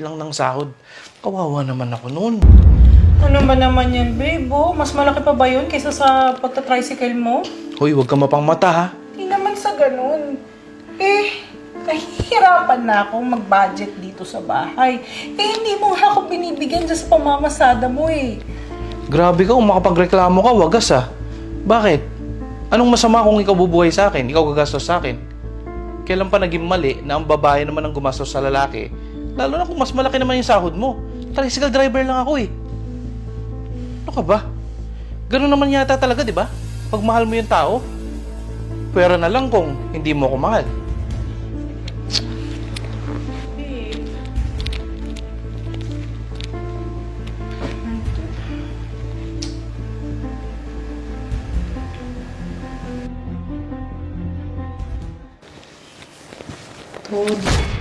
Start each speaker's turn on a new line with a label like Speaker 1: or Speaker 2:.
Speaker 1: lang ng sahod. Kawawa naman ako noon.
Speaker 2: Ano ba naman yan, babe? Oh, mas malaki pa ba yun kaysa sa pagta-tricycle mo?
Speaker 1: Hoy, huwag ka mapang mata ha.
Speaker 2: Hindi naman sa ganun. Eh, nahihirapan na akong mag-budget dito sa bahay. Eh, hindi mo nga ako binibigyan dyan sa pamamasada mo eh.
Speaker 1: Grabe ka, kung makapagreklamo ka, wagas ah. Bakit? Anong masama kung ikaw bubuhay sa akin, ikaw gagastos sa akin? Kailan pa naging mali na ang babae naman ang gumastos sa lalaki? Lalo na kung mas malaki naman yung sahod mo. Tricycle driver lang ako eh. Ano ka ba? Ganun naman yata talaga, di ba? Pag mahal mo yung tao, pwera na lang kung hindi mo ako mahal. Todo.